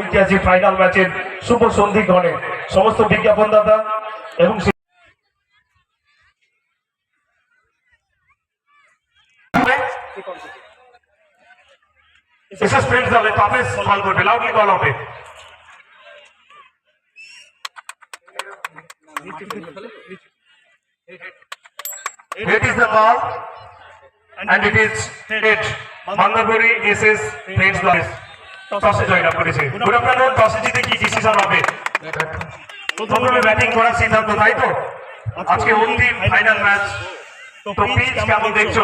ঐতিহাসিক ফাইনাল ম্যাচের শুভ সন্ধিক্ষণে সমস্ত বিজ্ঞাপনদাতা এবং এসএস ফ্রেন্ডস দলে তাপেস কল করবে লাউডলি কল হবে It is the ball and it is hit. Mandarbari SS friends দলে টসে জয়লাভ করেছে। গুড আফটারনুন টসে জিতে কি ডিসিশন হবে প্রথমে ব্যাটিং করার সিদ্ধান্ত তাই তো? আজকে অন্তিম ফাইনাল ম্যাচ তো পিচ কেমন দেখছ?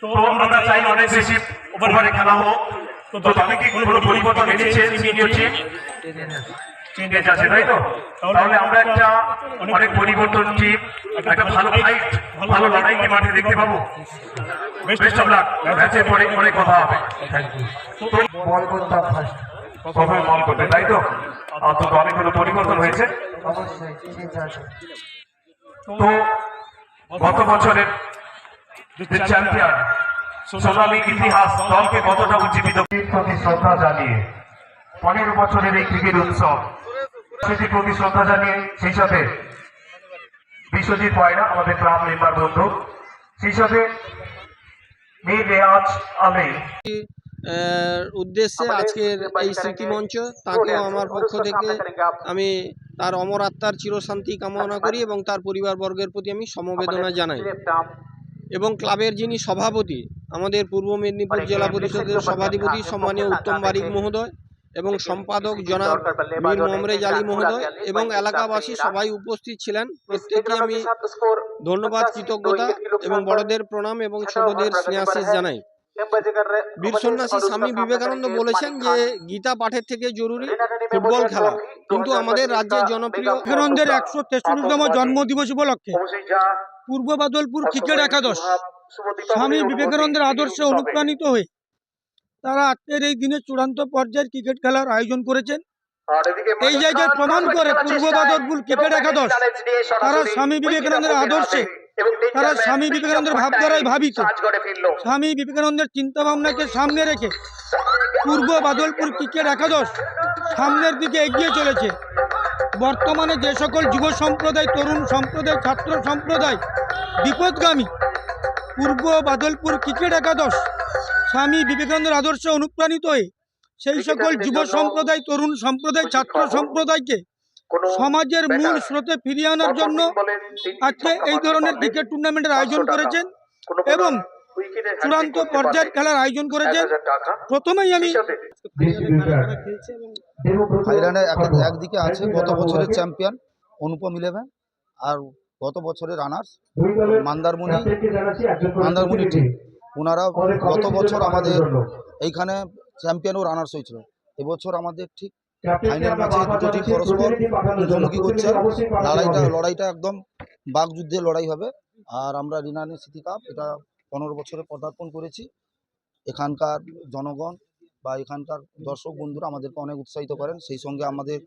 তো আমরা চাই অনেক বেশি ওভারে খেলা হোক। তো তবে কি কোনো পরিবর্তন এনেছে সিনিয়র টিম চেঞ্জেস আছে তাই তো? তাহলে আমরা একটা অনেক পরিবর্তন টিম একটা ভালো ফাইট ভালো লড়াইকে মাঠে দেখতে পাবো? বেস্ট অফ লাক ম্যাচের পরে অনেক কথা হবে। বল করতাম ফার্স্ট প্রথমে বল করতে তাই তো? অন্তত অনেকগুলো পরিবর্তন হয়েছে? তো গত বছরের যে চ্যাম্পিয়ন সোনালী ইতিহাস দলকে কতটা উজ্জীবিত প্রতি শ্রদ্ধা জানিয়ে পনেরো বছরের এই ক্রিকেট উৎসব। সেটির প্রতি শ্রদ্ধা জানিয়ে সেই সাথে বিশ্বজিৎ পয়রা আমাদের ক্লাব মেম্বার বন্ধু। সেই সাথে মীর রেয়াজ আলী উদ্দেশ্যে আজকের এই স্মৃতিমঞ্চ তাকেও আমার পক্ষ থেকে আমি তার অমর আত্মার চিরশান্তি কামনা করি এবং তার পরিবারবর্গের প্রতি আমি সমবেদনা জানাই। এবং ক্লাবের যিনি সভাপতি আমাদের পূর্ব মেদিনীপুর জেলা পরিষদের সভাধিপতি সম্মানীয় উত্তম বারিক মহোদয় এবং সম্পাদক জনাব মীর মোহাম্মদ আলী মহোদয় এবং এলাকাবাসী সবাই উপস্থিত ছিলেন। প্রত্যেককে আমি ধন্যবাদ কৃতজ্ঞতা এবং বড়দের প্রণাম এবং ছোটদের স্নেহাশিস জানাই। বীর সন্ন্যাসী স্বামী বিবেকানন্দ বলেছেন যে গীতা পাঠের থেকে জরুরি ফুটবল খেলা। কিন্তু আমাদের রাজ্যের জনপ্রিয় বিবেকানন্দের একশো তেষট্টিতম জন্মদিবস উপলক্ষে। পূর্ব বাদলপুর ক্রিকেট একাদশ। স্বামী বিবেকানন্দের আদর্শে অনুপ্রাণিত হয়ে তারা আজকের এই দিনে চূড়ান্ত পর্যায়ের ক্রিকেট খেলার আয়োজন করেছেন। এই জায়গায় প্রমাণ করে পূর্ব বাদলপুর ক্রিকেট একাদশ তারা স্বামী বিবেকানন্দের আদর্শে তারা স্বামী বিবেকানন্দের ভাবধারায় ভাবিত। স্বামী বিবেকানন্দের চিন্তা ভাবনাকে সামনে রেখে পূর্ব বাদলপুর ক্রিকেট একাদশ সামনের দিকে এগিয়ে চলেছে। বর্তমানে যে সকল যুব সম্প্রদায় তরুণ সম্প্রদায় ছাত্র সম্প্রদায় বিপদগামী পূর্ব বাদলপুর ক্রিকেট একাদশ স্বামী বিবেকানন্দের আদর্শে অনুপ্রাণিত হয়ে সেই সকল যুব সম্প্রদায় তরুণ সম্প্রদায় ছাত্র সম্প্রদায়কে সমাজের মূল স্রোতে ফিরিয়ে আনার জন্য আজকে এই ধরনের ক্রিকেট টুর্নামেন্টের আয়োজন করেছেন এবং চূড়ান্ত পর্যায়ের খেলার আয়োজন করেছেন। প্রথমেই আমি থাইল্যান্ডে একদিকে আছে গত বছরের চ্যাম্পিয়ন অনুপম ইলেভেন আর গত বছরের রানার্স মান্দারমণি মান্দারমণি টিম ওনারা গত বছর আমাদের এইখানে চ্যাম্পিয়ন ও রানার্স হয়েছিল। এবছর আমাদের ঠিক ফাইনাল ম্যাচে দুটো টিম পরস্পর মুখোমুখি করছে? লড়াইটা লড়াইটা একদম বাগযুদ্ধের লড়াই হবে। আর আমরা রিনানি স্মৃতি কাপ এটা পনেরো বছরে পদার্পণ করেছি। এখানকার জনগণ বা এখানকার দর্শক বন্ধুরা আমাদেরকে অনেক উৎসাহিত করেন। সেই সঙ্গে আমাদের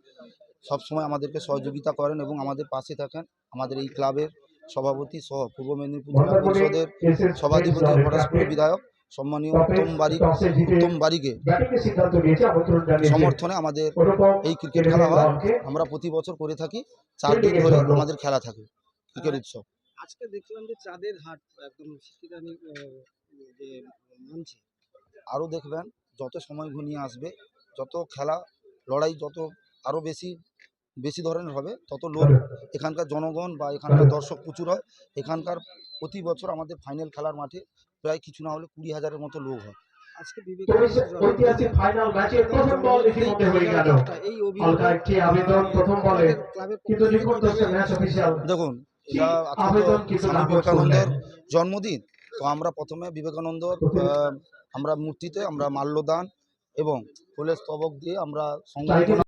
সবসময় আমাদেরকে সহযোগিতা করেন এবং আমাদের পাশে থাকেন। আমাদের এই ক্লাবের সভাপতি সহ পূর্ব মেদিনীপুর জেলা পরিষদের সভাধিপতি পরস্পর বিধায়ক সম্মানীয় উত্তম বারিক উত্তম বারিকে সমর্থনে আমাদের এই ক্রিকেট খেলা হয়। আমরা প্রতি বছর করে থাকি চার দিন ধরে আমাদের খেলা থাকে ক্রিকেট উৎসব। আজকে দেখলাম যে চাঁদের হাট একদম মঞ্চে। আরও দেখবেন যত সময় ঘনিয়ে আসবে যত খেলা লড়াই যত আরও বেশি বেশি ধরনের হবে তত লোক এখানকার জনগণ বা এখানকার দর্শক প্রচুর হয় এখানকার প্রতি বছর আমাদের ফাইনাল খেলার মাঠে প্রায় কিছু না হলে কুড়ি হাজারের মতো লোক হয়। আজকে বিবেকানন্দের ঐতিহাসিক ফাইনাল ম্যাচের প্রথম বল ইতিমধ্যে হয়ে গেল। এই হালকা একটি আবেদন প্রথম বলে। কিন্তু লিখুন দোষে ম্যাচ অফিসিয়াল দেখুন স্বামী বিবেকানন্দের জন্মদিন। তো আমরা প্রথমে বিবেকানন্দ আমরা মূর্তিতে আমরা মাল্যদান এবং ফুলের স্তবক দিয়ে আমরা সংবর্ধনা